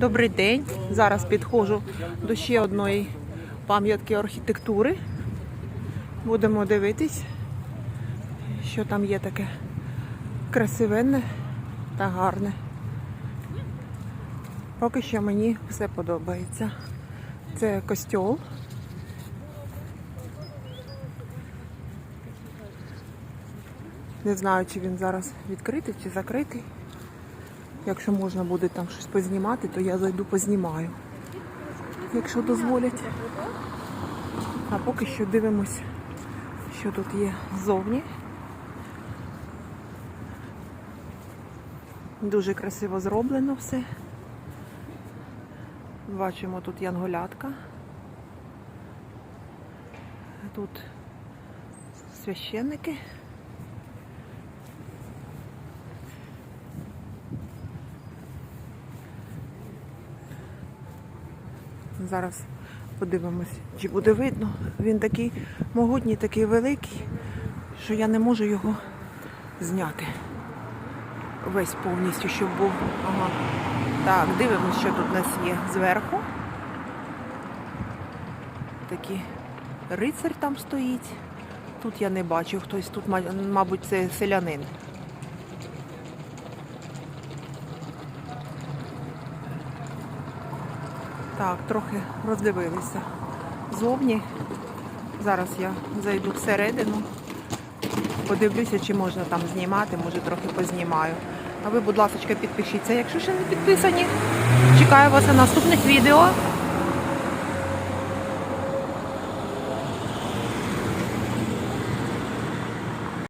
Добрий день. Зараз підходжу до ще одної пам'ятки архітектури. Будемо дивитись, що там є таке красивенне та гарне. Поки що мені все подобається. Це костьол. Не знаю, чи він зараз відкритий чи закритий. Якщо можна буде там щось познімати, то я зайду познімаю. Якщо дозволять. А поки що дивимось, що тут є ззовні. Дуже красиво зроблено все. Бачимо тут янголятка. Тут священники. Зараз подивимось, чи буде видно. Він такий могутній, такий великий, що я не можу його зняти. Весь повністю, щоб був. Ага. Так, дивимось, що тут у нас є зверху. Такий рицар там стоїть. Тут я не бачу хтось, тут, мабуть, це селянин. Так, трохи роздивилися зовні. Зараз я зайду всередину, подивлюся, чи можна там знімати, може трохи познімаю. А ви, будь ласка, підпишіться, якщо ще не підписані. Чекаю вас на наступних відео.